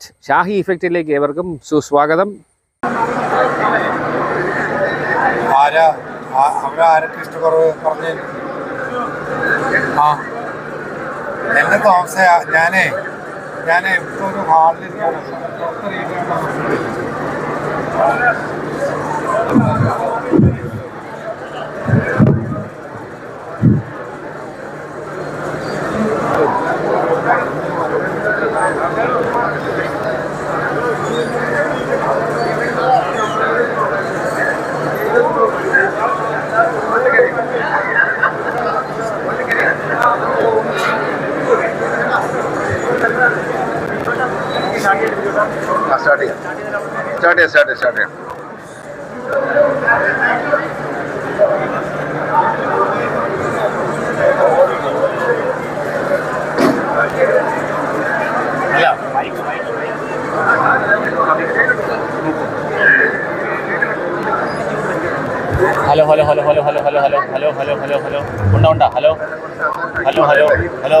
ഷാഹി ഇഫക്റ്റിലേക്ക് ഏവർക്കും സുസ്വാഗതം. ആരാ? പറഞ്ഞു? ആ. ഞാനേ ഞാനേ ഇപ്പൊ ഒരു ഹാളിൽ start start start start hello hello hello hello hello hello hello hello hello hello hello ఉండా ఉండా హలో హలో హలో హలో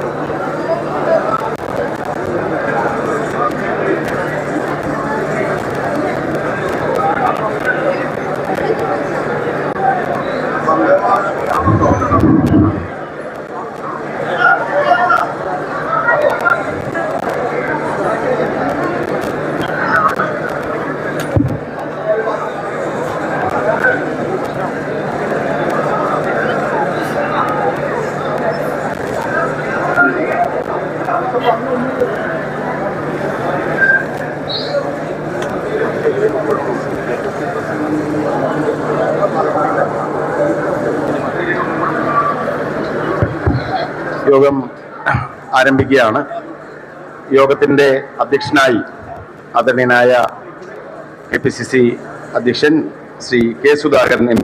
യോഗം ആരംഭിക്കുകയാണ്. യോഗത്തിന്റെ അധ്യക്ഷനായി ആദരണീയനായ കെ പി സി സി അധ്യക്ഷൻ Shri K Sudhakaran M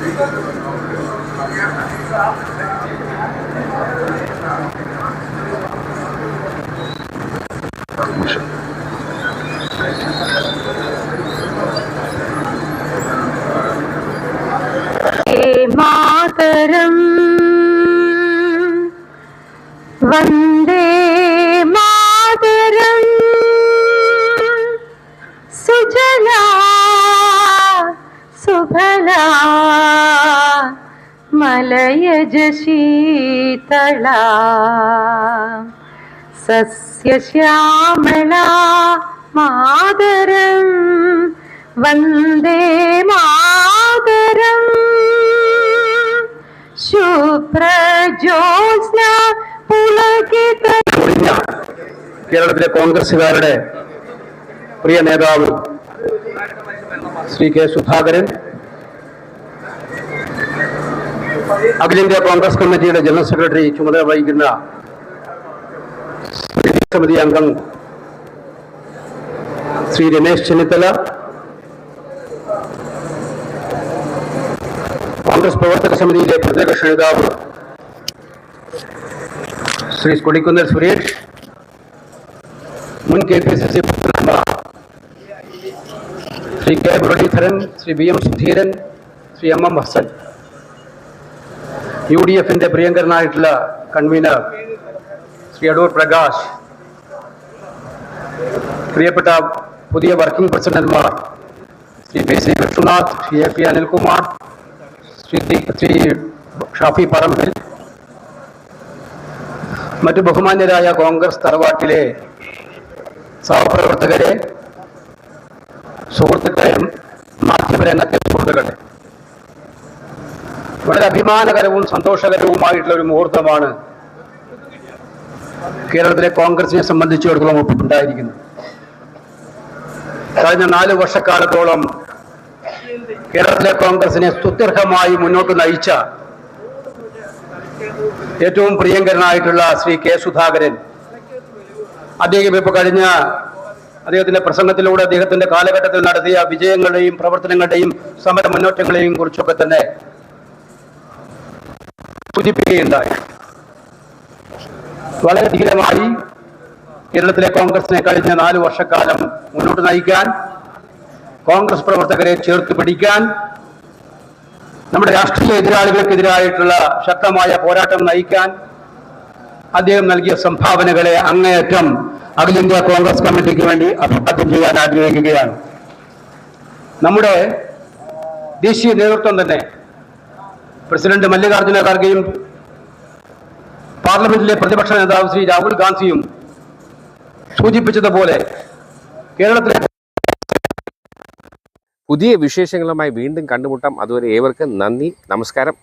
Grazie. मलयज Sheetla सस्यश्यामला मातरम् वन्दे मातरम् ശുഭ്രജ്യോത്സ്ന പുളകിത ഒഴിഞ്ഞ കേരളത്തിലെ കോൺഗ്രസുകാരുടെ പ്രിയ നേതാവ് ശ്രീ കെ സുധാകരൻ അഖിലേന്ത്യാ കോൺഗ്രസ് കമ്മിറ്റിയുടെ ജനറൽ സെക്രട്ടറി ചുമതല വഹിക്കുന്ന സമിതി അംഗം ശ്രീ രമേശ് ചെന്നിത്തല കോൺഗ്രസ് പ്രവർത്തക സമിതിയിലെ പ്രതിപക്ഷ നേതാവ് ശ്രീ കൊടിക്കുന്നിൽ സുരേഷ് മുൻ K P C C Shri K Muraleedharan Shri V M Sudheeran Shri M M Hassan U D എഫിന്റെ പ്രിയങ്കരനായിട്ടുള്ള കൺവീനർ ശ്രീ അടൂർ പ്രകാശ് പ്രിയപ്പെട്ട പുതിയ working പ്രസിഡന്റ്മാർ Shri P C Vishnunath Shri A P Anilkumar Shri Shri Shafi Parambil മറ്റു ബഹുമാന്യരായ കോൺഗ്രസ് തറവാട്ടിലെ സഹപ്രവർത്തകരെ സുഹൃത്തുക്കളെയും മാധ്യമരംഗത്തെ സുഹൃത്തുക്കളെ. വളരെ അഭിമാനകരവും സന്തോഷകരവുമായിട്ടുള്ള ഒരു മുഹൂർത്തമാണ് കേരളത്തിലെ കോൺഗ്രസിനെ സംബന്ധിച്ചിടത്തോളം ഉണ്ടായിരിക്കുന്നത് കഴിഞ്ഞ നാല് വർഷക്കാലത്തോളം കേരളത്തിലെ കോൺഗ്രസിനെ സുദീർഘമായി മുന്നോട്ട് നയിച്ച ഏറ്റവും പ്രിയങ്കരനായിട്ടുള്ള ശ്രീ കെ സുധാകരൻ അദ്ദേഹം ഇപ്പോൾ കഴിഞ്ഞ അദ്ദേഹത്തിന്റെ പ്രസംഗത്തിലൂടെ അദ്ദേഹത്തിന്റെ കാലഘട്ടത്തിൽ നടത്തിയ വിജയങ്ങളുടെയും പ്രവർത്തനങ്ങളുടെയും സമര മുന്നേറ്റങ്ങളെയും കുറിച്ചൊക്കെ തന്നെ സൂചിപ്പിക്കുകയുണ്ടായി. വളരെ ധീരമായി കേരളത്തിലെ കോൺഗ്രസിനെ കഴിഞ്ഞ നാല് വർഷക്കാലം മുന്നോട്ട് നയിക്കാൻ കോൺഗ്രസ് പ്രവർത്തകരെ ചേർത്ത് പിടിക്കാൻ നമ്മുടെ രാഷ്ട്രീയ എതിരാളികൾക്കെതിരായിട്ടുള്ള ശക്തമായ പോരാട്ടം നയിക്കാൻ അദ്ദേഹം നൽകിയ സംഭാവനകളെ അങ്ങേയറ്റം അഖിലേന്ത്യാ കോൺഗ്രസ് കമ്മിറ്റിക്ക് വേണ്ടി അഭിവാദ്യം ചെയ്യാൻ ആഗ്രഹിക്കുകയാണ്. നമ്മുടെ ദേശീയ നേതൃത്വം തന്നെ പ്രസിഡന്റ് മല്ലികാർജുന ഖാർഗെയും പാർലമെന്റിലെ പ്രതിപക്ഷ നേതാവ് ശ്രീ രാഹുൽ ഗാന്ധിയും സൂചിപ്പിച്ചതുപോലെ കേരളത്തിലെ പുതിയ വിശേഷങ്ങളുമായി വീണ്ടും കണ്ടുമുട്ടാം. അതുവരെ ഏവർക്കും നന്ദി നമസ്കാരം.